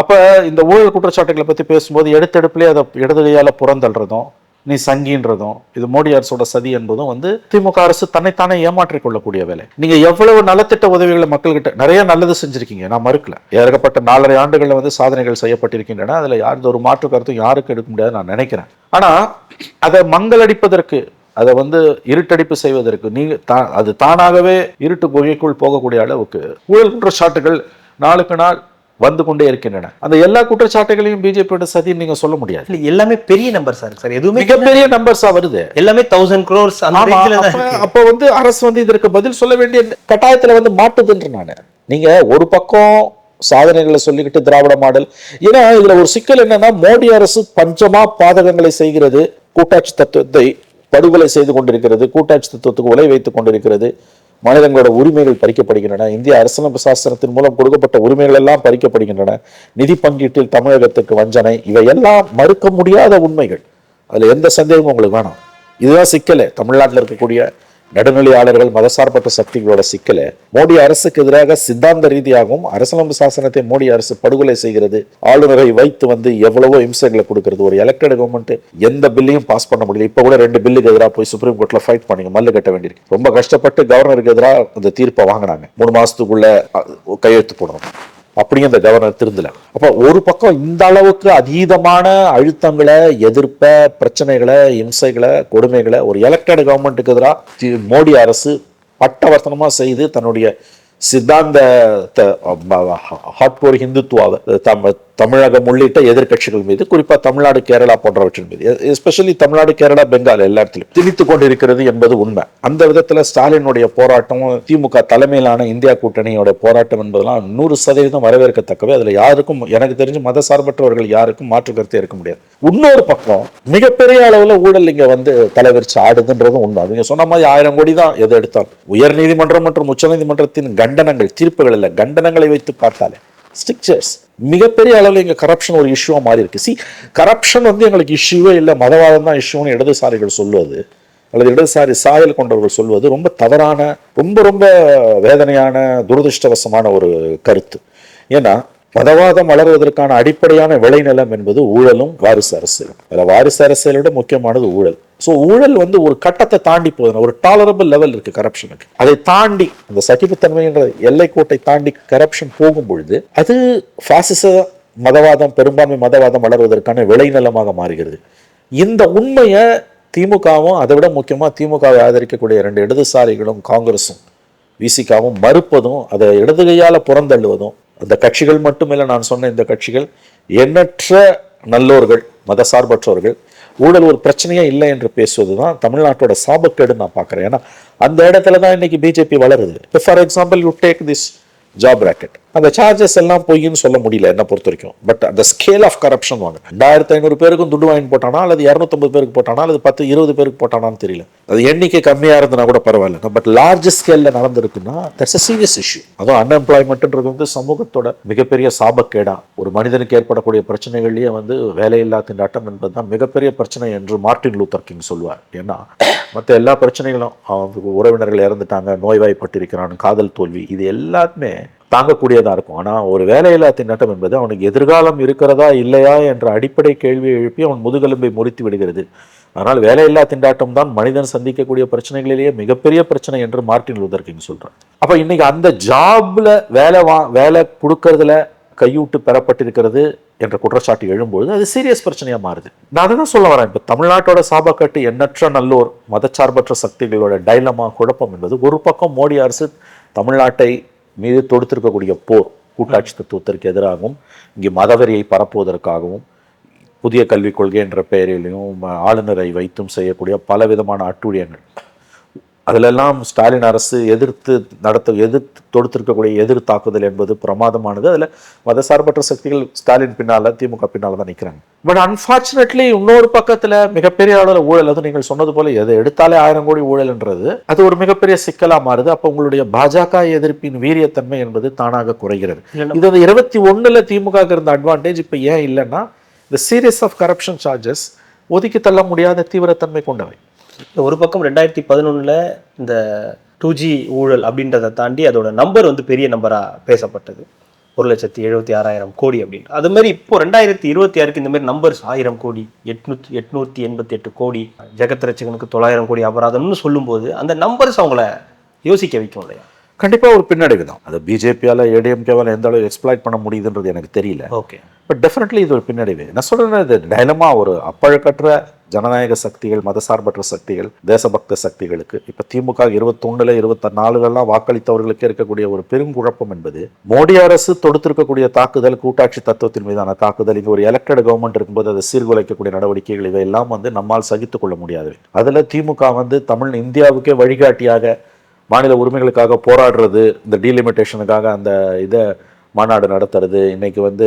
அப்ப இந்த ஊழல் குற்றச்சாட்டுகளை பத்தி பேசும்போது எடுத்தெடுப்புலேயே அதை இடது கையால புறந்தள்ளுறதும் நீ சங்கின்றதும் இது மோடி அரசோட சதி என்பதும் வந்து திமுக அரசு தன்னைத்தானே ஏமாற்றிக் கொள்ளக்கூடிய வேலை. நீங்க எவ்வளவு நலத்திட்ட உதவிகளை மக்கள்கிட்ட நிறைய நல்லது செஞ்சிருக்கீங்க நான் மறுக்கல. ஏற்கப்பட்ட நாலரை ஆண்டுகள்ல வந்து சாதனைகள் செய்யப்பட்டிருக்கின்றன அதுல யாருக்கு ஒரு மாற்று கருத்தும் யாருக்கும் எடுக்க முடியாது நான் நினைக்கிறேன். ஆனா அதை மங்களடிப்பதற்கு அதை வந்து இருட்டடிப்பு செய்வதற்கு நீங்க தா- அது தானாகவே இருட்டு குகைக்குள் போகக்கூடிய அளவுக்கு ஊழல் குற்றச்சாட்டுகள் நாளுக்கு நாள் வந்து கொண்டே இருக்கின்றன. அந்த எல்லா குற்றச்சாட்டுகளையும் பிஜேபியோட சதின்னு நீங்க சொல்ல முடியாது. எல்லாமே பெரிய நம்பர் சார் சார். எதுவுமே மிகப்பெரிய நம்பர்ஸா வருது. எல்லாமே தௌசண்ட் க்ரோர்ஸ் அப்ப வந்து அரசு வந்து இதற்கு பதில் சொல்ல வேண்டிய கட்டாயத்துல வந்து மாட்டுதுன்ற நானு. நீங்க ஒரு பக்கம் சாதனைகளை சொல்லிக்கிட்டு திராவிட மாடல் ஏன்னா இதுல ஒரு சிக்கல் என்னன்னா மோடி அரசு பஞ்சமா பாதகங்களை செய்கிறது கூட்டாட்சி தத்துவத்தை படுகொலை செய்து கொண்டிருக்கிறது கூட்டாட்சி தத்துவத்துக்கு உலை வைத்துக் கொண்டிருக்கிறது. மாநிலங்களோட உரிமைகள் பறிக்கப்படுகின்றன. இந்திய அரசியலமைப்பு சாசனத்தின் மூலம் கொடுக்கப்பட்ட உரிமைகள் எல்லாம் பறிக்கப்படுகின்றன. நிதி பங்கீட்டில் தமிழகத்துக்கு வஞ்சனை. இவையெல்லாம் மறுக்க முடியாத உண்மைகள். அதுல எந்த சந்தேகமும் உங்களுக்கு வேணாம். இதுதான் சிக்கலே. தமிழ்நாட்டில் இருக்கக்கூடிய நடுநிலையாளர்கள் மதசார்பற்ற சக்திகளோட சிக்கல மோடி அரசுக்கு எதிராக சித்தாந்த ரீதியாகவும் அரசியலமைப்பு சாசனத்தை மோடி அரசு படுகொலை செய்கிறது ஆளுநரை வைத்து வந்து எவ்வளவோ இம்சைகளை கொடுக்கிறது ஒரு எலக்டட் கவர்மெண்ட் எந்த பில்லையும் பாஸ் பண்ண முடியல. இப்ப கூட ரெண்டு பில்லுக்கு எதிராக போய் சுப்ரீம் கோர்ட்ல ஃபைட் பண்ணி மல்லு கட்ட வேண்டியிருக்கு. ரொம்ப கஷ்டப்பட்டு கவர்னருக்கு எதிராக அந்த தீர்ப்பை வாங்கினாங்க. மூணு மாசத்துக்குள்ள கையெழுத்து போடணும். அப்படியும் அந்த கவர்னர் திருந்தல. அப்போ ஒரு பக்கம் இந்த அளவுக்கு அதீதமான அழுத்தங்களை எதிர்ப்ப பிரச்சனைகளை இம்சைகளை கொடுமைகளை ஒரு எலெக்டட் கவர்மெண்ட்டுக்கு எதிராக மோடி அரசு பட்டவர்த்தனமாக செய்து தன்னுடைய சித்தாந்த ஹாட்கோர் ஹிந்துத்துவாவை தம் தமிழகம் உள்ளிட்ட எதிர்க்கட்சிகள் மீது குறிப்பா தமிழ்நாடு கேரளா போன்றவற்றின் மீது எஸ்பெஷலி தமிழ்நாடு கேரளா பெங்கால் எல்லா இடத்துலையும் திணித்து கொண்டிருக்கிறது என்பது உண்மை. அந்த விதத்தில் ஸ்டாலினுடைய போராட்டம் திமுக தலைமையிலான இந்தியா கூட்டணியோட போராட்டம் என்பதெல்லாம் நூறு சதவீதம் வரவேற்கத்தக்கவை. அதில் யாருக்கும் எனக்கு தெரிஞ்சு மத சார்பற்றவர்கள் யாருக்கும் மாற்று கருத்தே இருக்க முடியாது. இன்னொரு பக்கம் மிகப்பெரிய அளவில் ஊழல் இங்கே வந்து தலைவிரிச்சு ஆடுதுன்றதும் உண்மை. நீங்கள் சொன்ன மாதிரி ஆயிரம் கோடி தான் எது எடுத்தாலும். உயர்நீதிமன்றம் மற்றும் உச்சநீதிமன்றத்தின் கண்டனங்கள் தீர்ப்புகள் இல்லை. கண்டனங்களை வைத்து பார்த்தாலே ஸ்ட்ரிக்சர்ஸ் மிகப்பெரிய அளவில் எங்கள் கரப்ஷன் ஒரு இஷ்யூவாக மாறி இருக்கு. சி கரப்ஷன் வந்து எங்களுக்கு இஷ்யூவே இல்லை மதவாதம் தான் இஷ்யூன்னு இடதுசாரிகள் சொல்வது அல்லது இடதுசாரி சாயல் கொண்டவர்கள் சொல்வது ரொம்ப தவறான ரொம்ப ரொம்ப வேதனையான துரதிருஷ்டவசமான ஒரு கருத்து. ஏன்னா மதவாதம் வளர்வதற்கான அடிப்படையான விளைநிலம் என்பது ஊழலும் வாரிசு அரசியலும். அதில் வாரிசு அரசியலை விட முக்கியமானது ஊழல். ஸோ ஊழல் வந்து ஒரு கட்டத்தை தாண்டி போகுது ஒரு டாலரபிள் லெவல் இருக்கு கரப்ஷனுக்கு அதை தாண்டி அந்த சகிப்புத்தன்மைன்ற எல்லைக்கோட்டை தாண்டி கரப்ஷன் போகும் பொழுது அது பாசிச மதவாதம் பெரும்பான்மை மதவாதம் வளர்வதற்கான விளைநிலமாக மாறுகிறது. இந்த உண்மையை திமுகவும் அதை விட முக்கியமாக திமுகவை ஆதரிக்கக்கூடிய இரண்டு இடதுசாரிகளும் காங்கிரஸும் விசிகாவும் மறுப்பதும் அதை இடதுகையால் புறந்தள்ளுவதும் அந்த கட்சிகள் மட்டுமில்லை நான் சொன்ன இந்த கட்சிகள் எண்ணற்ற நல்லோர்கள் மதசார்பற்றவர்கள் ஊழல் ஒரு பிரச்சனையே இல்லை என்று பேசுவதுதான் தமிழ்நாட்டோட சாபக்கேடு நான் பார்க்குறேன். ஏன்னா அந்த இடத்துல தான் இன்னைக்கு பிஜேபி வளருது. இப்போ for example you take this job racket அந்த சார்ஜஸ் எல்லாம் பொய்ன்னு சொல்ல முடியல என்ன பொறுத்த வரைக்கும் பட் அந்த ஸ்கேல் ஆஃப் கரப்ஷன் வாங்க. ரெண்டாயிரத்து ஐநூறு பேருக்கும் துண்டு வாங்கி போட்டானா அல்லது இரநூத்தம்பது பேருக்கு போட்டானா அல்லது பத்து இருபது பேருக்கு போட்டானான்னு தெரியல. அது எண்ணிக்கை கம்மியாக இருந்தனா கூட பரவாயில்ல. பட் லார்ஜ் ஸ்கேலில் நடந்திருக்குன்னா தட்ஸ் அ சீரியஸ் இஷ்யூ அதுவும் அன்எம்ப்ளாய்மெண்ட்ன்றது வந்து சமூகத்தோட மிகப்பெரிய சாபக்கேடா. ஒரு மனிதனுக்கு ஏற்படக்கூடிய பிரச்சனைகள்லேயே வந்து வேலையில்லா திண்டாட்டம் என்பதுதான் மிகப்பெரிய பிரச்சனை என்று மார்ட்டின் லூத்தர் கிங் சொல்லுவார் ஏன்னா மற்ற எல்லா பிரச்சனைகளும் அவங்க உறவினர்கள் இறந்துட்டாங்க நோய்வாய்ப்பட்டிருக்கிறான் காதல் தோல்வி இது எல்லாத்துமே தாங்கக்கூடியதாக இருக்கும். ஆனால் ஒரு வேலையில்லா திண்டாட்டம் என்பது அவனுக்கு எதிர்காலம் இருக்கிறதா இல்லையா என்ற அடிப்படை கேள்வியை எழுப்பி அவன் முதுகெலும்பை முறித்து விடுகிறது. அதனால் வேலையில்லா திண்டாட்டம் தான் மனிதன் சந்திக்கக்கூடிய பிரச்சனைகளிலேயே மிகப்பெரிய பிரச்சனை என்று மார்ட்டின் லூதர் கிங் அப்போ இன்றைக்கி இன்னைக்கு அந்த ஜாப்ல வேலை வா வேலை கொடுக்கறதுல கையூட்டு பெறப்பட்டிருக்கிறது என்ற குற்றச்சாட்டு எழும்பொழுது அது சீரியஸ் பிரச்சனையாக மாறுது. நான் அதை தான் சொல்ல வரேன். இப்போ தமிழ்நாட்டோட சாபக்கட்டு எண்ணற்ற நல்லோர் மதச்சார்பற்ற சக்திகளோட டைலமா குழப்பம் என்பது ஒரு பக்கம் மோடி அரசு தமிழ்நாட்டை மீது தொடுத்திருக்கக்கூடிய போர் கூட்டாட்சி தத்துவத்திற்கு எதிராகவும் இங்கே மதவெறியை பரப்புவதற்காகவும் புதிய கல்விக் கொள்கை என்ற பெயரிலையும் ஆளுநரை வைத்தும் செய்யக்கூடிய பலவிதமான அட்டுழியங்கள். அதிலெல்லாம் ஸ்டாலின் அரசு எதிர்த்து நடத்த எதிர்த்து தொடுத்திருக்கக்கூடிய எதிர் தாக்குதல் என்பது பிரமாதமானது. அதில் மதசார்பற்ற சக்திகள் ஸ்டாலின் பின்னால திமுக பின்னால தான் நிற்கிறாங்க பட் அன்பார்ச்சுனேட்லி இன்னொரு பக்கத்துல மிகப்பெரிய அளவில் ஊழல் அது நீங்கள் சொன்னது போல எதை எடுத்தாலே ஆயிரம் கோடி ஊழல்ன்றது அது ஒரு மிகப்பெரிய சிக்கலா மாறுது. அப்போ உங்களுடைய பாஜக எதிர்ப்பின் வீரியத்தன்மை என்பது தானாக குறைகிறது. இது வந்து இருபத்தி ஒண்ணுல திமுக இருந்த அட்வான்டேஜ் இப்போ ஏன் இல்லைன்னா இந்த சீரியஸ் ஆஃப் கரப்ஷன் சார்ஜஸ் ஒதுக்கி தள்ள முடியாத தீவிரத்தன்மை கொண்டவை. ஒரு பக்கம் ரெண்டாயிரத்தி பதினொன்றில் இந்த டூ ஜி ஊழல் அப்படின்றத தாண்டி அதோட நம்பர் வந்து பெரிய நம்பராக பேசப்பட்டது. ஒரு லட்சத்தி எழுபத்தி ஆறாயிரம் கோடி அப்படின்ட்டு. அது மாதிரி இப்போ ரெண்டாயிரத்தி இருபத்தி ஆறுக்கு இந்த மாதிரி நம்பர்ஸ் ஆயிரம் கோடி எட்நூத்தி எட்நூத்தி எண்பத்தி எட்டு கோடி ஜெகத் ரட்சகனுக்கு தொள்ளாயிரம் கோடி அபராதம்னு சொல்லும்போது அந்த நம்பர்ஸ் அவங்கள யோசிக்க வைக்கும் இல்லையா? கண்டிப்பா ஒரு பின்னடைவு தான். அது பிஜேபியால ஏடிஎம்கேவால எந்த அளவு எக்ஸ்ப்ளாய்ட் பண்ண முடியுதுன்றது எனக்கு தெரியல. ஓகே பட் டெஃபினெட்லி இது ஒரு பின்னடைவு. நான் சொல்றேன் இது டைலமா ஒரு அப்பழக்கற்ற ஜனநாயக சக்திகள் மதசார்பற்ற சக்திகள் தேசபக்த சக்திகளுக்கு. இப்ப திமுக இருபத்தொன்னுல இருபத்தி நாலுலாம் வாக்களித்தவர்களுக்கு இருக்கக்கூடிய ஒரு பெருங்குழப்பம் என்பது மோடி அரசு தொடுத்திருக்கக்கூடிய தாக்குதல் கூட்டாட்சி தத்துவத்தின் மீதான தாக்குதல் இங்கே ஒரு எலெக்டட் கவர்மெண்ட் இருக்கும்போது அதை சீர்குலைக்கக்கூடிய நடவடிக்கைகள் இவையெல்லாம் வந்து நம்மால் சகித்துக் கொள்ள முடியாது. அதுல திமுக வந்து தமிழ் இந்தியாவுக்கே வழிகாட்டியாக மாநில உரிமைகளுக்காக போராடுறது இந்த டீலிமிட்டேஷனுக்காக அந்த இதை மாநாடு நடத்துறது இன்னைக்கு வந்து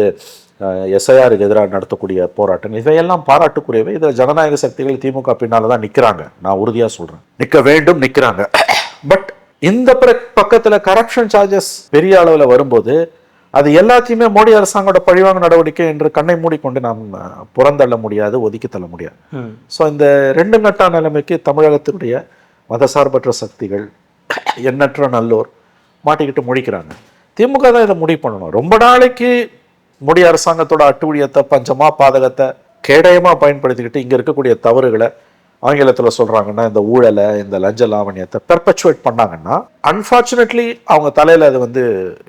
எஸ்ஐஆருக்கு எதிராக நடத்தக்கூடிய போராட்டங்கள் இவையெல்லாம் பாராட்டுக்குரியவை. இதில் ஜனநாயக சக்திகள் திமுக பின்னால தான் நிற்கிறாங்க நான் உறுதியாக சொல்கிறேன் நிற்க வேண்டும் நிற்கிறாங்க பட் இந்த பிற- பக்கத்துல கரப்ஷன் சார்ஜஸ் பெரிய அளவுல வரும்போது அது எல்லாத்தையுமே மோடி அரசாங்கோட பழிவாங்க நடவடிக்கை என்று கண்ணை மூடிக்கொண்டு நாம் புறந்தள்ள முடியாது ஒதுக்கி தள்ள முடியாது. ஸோ இந்த ரெண்டு நட்டா நிலைமைக்கு தமிழகத்தினுடைய மதசார்பற்ற சக்திகள் எண்ணற்ற நல்லோர் மாட்டிக்கிட்டு முழிக்கிறாங்க. திமுக தான் இதை முடிவு பண்ணணும். ரொம்ப நாளைக்கு மோடி அரசாங்கத்தோட அட்டுழியத்தை பஞ்சமா பாதகத்தை கேடயமா பயன்படுத்திக்கிட்டு இங்க இருக்கக்கூடிய தவறுகளை ஆங்கிலத்துல சொல்றாங்கன்னா இந்த ஊழலை இந்த லஞ்ச லாவணியத்தை பெர்பச்சுவேட் பண்ணாங்கன்னா அன்பார்ச்சுனேட்லி அவங்க தலையில அது வந்து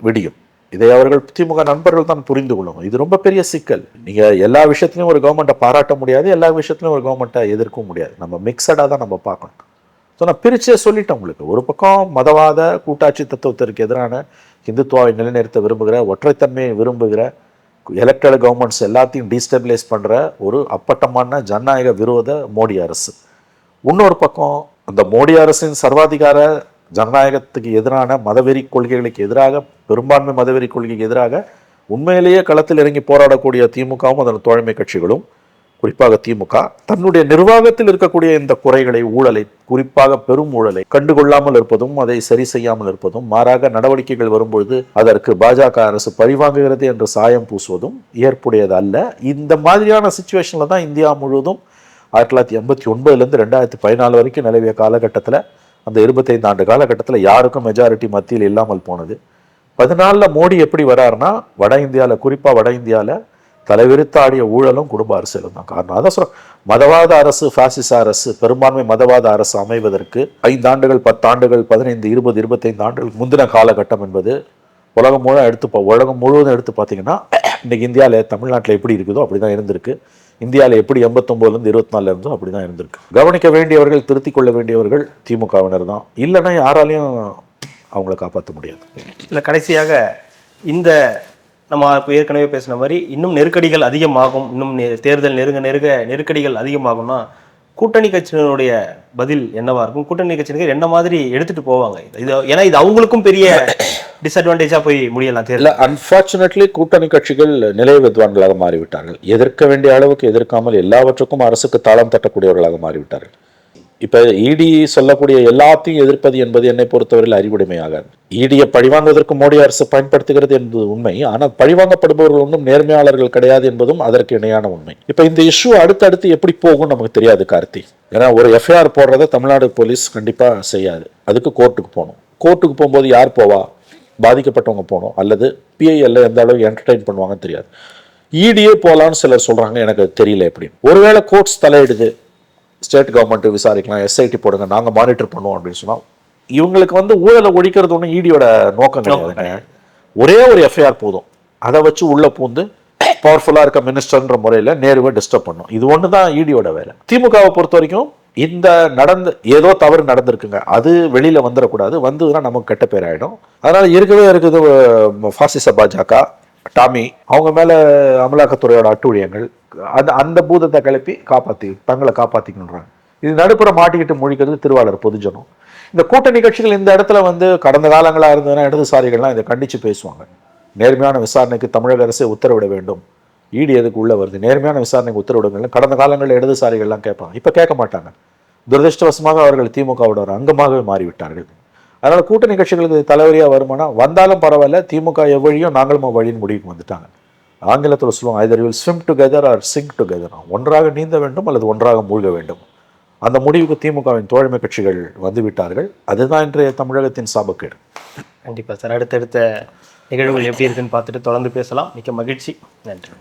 விடியும். இதை அவர்கள் திமுக நண்பர்கள் தான் புரிந்து கொள்ளணும். இது ரொம்ப பெரிய சிக்கல். நீங்கள் எல்லா விஷயத்துலையும் ஒரு கவர்மெண்ட்டை பாராட்ட முடியாது எல்லா விஷயத்துலையும் ஒரு கவர்மெண்ட்டை எதிர்க்கவும் முடியாது. நம்ம மிக்சடாக தான் நம்ம பார்க்கணும். ஸோ நான் பிரிச்சே சொல்லிட்டேன் உங்களுக்கு. ஒரு பக்கம் மதவாத கூட்டாட்சி தத்துவத்திற்கு எதிரான இந்துத்துவாவை நிலைநிறுத்த விரும்புகிற ஒற்றைத்தன்மையை விரும்புகிற எலெக்டட் கவர்மெண்ட்ஸ் எல்லாத்தையும் டீஸ்டபிளைஸ் பண்ணுற ஒரு அப்பட்டமான ஜனநாயக விரோத மோடி அரசு. இன்னொரு பக்கம் அந்த மோடி அரசின் சர்வாதிகார ஜனநாயகத்துக்கு எதிரான மதவெறி கொள்கைகளுக்கு எதிராக பெரும்பான்மை மதவெறி கொள்கைக்கு எதிராக உண்மையிலேயே களத்தில் இறங்கி போராடக்கூடிய திமுகவும் அதன் தோழமை கட்சிகளும் குறிப்பாக திமுக தன்னுடைய நிர்வாகத்தில் இருக்கக்கூடிய இந்த குறைகளை ஊழலை குறிப்பாக பெரும் ஊழலை கண்டுகொள்ளாமல் இருப்பதும் அதை சரி செய்யாமல் இருப்பதும் மாறாக நடவடிக்கைகள் வரும்பொழுது அதற்கு பாஜக அரசு பழிவாங்குகிறது என்று சாயம் பூசுவதும் ஏற்புடையது அல்ல. இந்த மாதிரியான சுச்சுவேஷனில் தான் இந்தியா முழுவதும் ஆயிரத்தி தொள்ளாயிரத்தி எண்பத்தி ஒன்பதுலேருந்து ரெண்டாயிரத்தி பதினாலு வரைக்கும் நிலவிய காலகட்டத்தில் அந்த இருபத்தைந்து ஆண்டு காலகட்டத்தில் யாருக்கும் மெஜாரிட்டி மத்தியில் இல்லாமல் போனது. பதினாலில் மோடி எப்படி வராருன்னா வட இந்தியாவில் குறிப்பாக வட இந்தியாவில் தலைவிரித்தாடிய ஊழலும் குடும்ப அரசியலும் தான். காரணம் அதான் சொல்கிறோம் மதவாத அரசு ஃபாசிச அரசு பெரும்பான்மை மதவாத அரசு அமைவதற்கு ஐந்து ஆண்டுகள் பத்தாண்டுகள் பதினைந்து இருபது இருபத்தைந்து ஆண்டுகள் முந்தின காலகட்டம் என்பது உலகம் முழுவதும் எடுத்து பா- உலகம் முழுவதும் எடுத்து பார்த்தீங்கன்னா இன்றைக்கி இந்தியாவில் தமிழ்நாட்டில் எப்படி இருக்குதோ அப்படி தான் இருந்திருக்கு. இந்தியாவில் எப்படி எண்பத்தொம்போதுலேருந்து இருபத்தி நாலில் இருந்தோ அப்படி தான் இருந்திருக்கு. கவனிக்க வேண்டியவர்கள் திருத்திக் கொள்ள வேண்டியவர்கள் திமுகவினர் தான். இல்லைன்னா யாராலையும் அவங்கள காப்பாற்ற முடியாது. இல்லை கடைசியாக இந்த நம்ம இப்போ ஏற்கனவே பேசின மாதிரி இன்னும் நெருக்கடிகள் அதிகமாகும். இன்னும் தேர்தல் நெருங்க நெருங்க நெருக்கடிகள் அதிகமாகும்னா கூட்டணி கட்சியினருடைய பதில் என்னவா இருக்கும்? கூட்டணி கட்சியினர் என்ன மாதிரி எடுத்துட்டு போவாங்க? இது- ஏன்னா இது அவங்களுக்கும் பெரிய டிஸ்அட்வான்டேஜா போய் முடியலாம் தெரியல அன்பார்ச்சுனேட்லி கூட்டணி கட்சிகள் நிலை வித்வான்களாக மாறிவிட்டார்கள். எதிர்க்க வேண்டிய அளவுக்கு எதிர்க்காமல் எல்லாவற்றுக்கும் அரசுக்கு தாளம் தட்டக்கூடியவர்களாக மாறிவிட்டார்கள். இப்போ இடி சொல்லக்கூடிய எல்லாத்தையும் எதிர்ப்பது என்பது என்னை பொறுத்தவரையில் அறிவுடைமையாகாது இடியை பழிவாங்குவதற்கு மோடி அரசு பயன்படுத்துகிறது என்பது உண்மை. ஆனால் பழிவாங்கப்படுபவர்கள் ஒன்றும் நேர்மையாளர்கள் கிடையாது என்பதும் அதற்கு இணையான உண்மை. இப்போ இந்த இஷ்யூ அடுத்தடுத்து எப்படி போகும் நமக்கு தெரியாது கார்த்தி. ஏன்னா ஒரு எஃப்ஐஆர் போடுறதை தமிழ்நாடு போலீஸ் கண்டிப்பாக செய்யாது. அதுக்கு கோர்ட்டுக்கு போகணும். கோர்ட்டுக்கு போகும்போது யார் போவா? பாதிக்கப்பட்டவங்க போகணும். அல்லது பிஐஎல்ல எந்த அளவுக்கு என்டர்டைன் பண்ணுவாங்கன்னு தெரியாது. இடியே போகலான்னு சிலர் சொல்கிறாங்க எனக்கு தெரியல எப்படின்னு. ஒருவேளை கோர்ட்ஸ் தலையிடுது ஸ்டேட் கவர்மெண்ட் விசாரிக்கலாம் எஸ்ஐடி போடுங்க நாங்க மானிட்டர் பண்ணுவோம் அப்படின்னு சொன்னா இவங்களுக்கு வந்து ஊழலை ஒழிக்கிறது ஒன்றும் இடியோட நோக்கம் கிடையாதுங்க. ஒரே ஒரு எஃப்ஐஆர் போதும். அதை வச்சு உள்ள பூந்து பவர்ஃபுல்லா இருக்க மினிஸ்டர்ன்ற முறையில நேருவை டிஸ்டர்ப் பண்ணும். இது ஒன்று தான் இடியோட வேலை. திமுகவை பொறுத்த வரைக்கும் இந்த நடந்து ஏதோ தவறு நடந்திருக்குங்க. அது வெளியில வந்துடக்கூடாது வந்ததுன்னா நமக்கு கெட்ட பேர் ஆயிடும். அதனால இருக்கவே இருக்குது அஹ், பாசிச பாஜக. டாமி அவங்க மேலே அமலாக்கத்துறையோட அட்டூழியங்கள் அந்த அந்த பூதத்தை கிளப்பி காப்பாற்றி தங்களை காப்பாற்றிக்கணுன்றாங்க இது நடுப்புற மாட்டிக்கிட்டு முழிக்கிறது திருவாளர் பொதுஜனம். இந்த கூட்டணி கட்சிகள் இந்த இடத்துல வந்து கடந்த காலங்களாக இருந்ததுன்னா இடதுசாரிகள்லாம் இதை கண்டித்து பேசுவாங்க. நேர்மையான விசாரணைக்கு தமிழக அரசே உத்தரவிட வேண்டும். ஈடு எதுக்கு உள்ளே வருது? நேர்மையான விசாரணைக்கு உத்தரவிடுங்கள் கடந்த காலங்களில் இடதுசாரிகள்லாம் கேட்பாங்க. இப்போ கேட்க மாட்டாங்க. துரதிருஷ்டவசமாக அவர்கள் திமுகவோட ஒரு அங்கமாகவே மாறிவிட்டார்கள். அதனால கூட்டணி கட்சிகளுக்கு தலைவலியா வருமானா வந்தாலும் பரவாயில்ல திமுக எவ்வழியும் நாங்களும் வழியின் முடிவுக்கு வந்துட்டாங்க. ஆங்கிலத்தில் சொல்லுவாங்க either will swim together or sink together ஒன்றாக நீந்த வேண்டும் அல்லது ஒன்றாக மூழ்க வேண்டும். அந்த முடிவுக்கு திமுகவின் தோழமை கட்சிகள் வந்து விட்டார்கள் அதுதான் இன்றைய தமிழகத்தின் சாபக்கேடு. கண்டிப்பா சார். அடுத்தடுத்த நிகழ்வுகள் எப்படி இருக்குன்னு பார்த்துட்டு தொடர்ந்து பேசலாம். மிக்க மகிழ்ச்சி. நன்றி.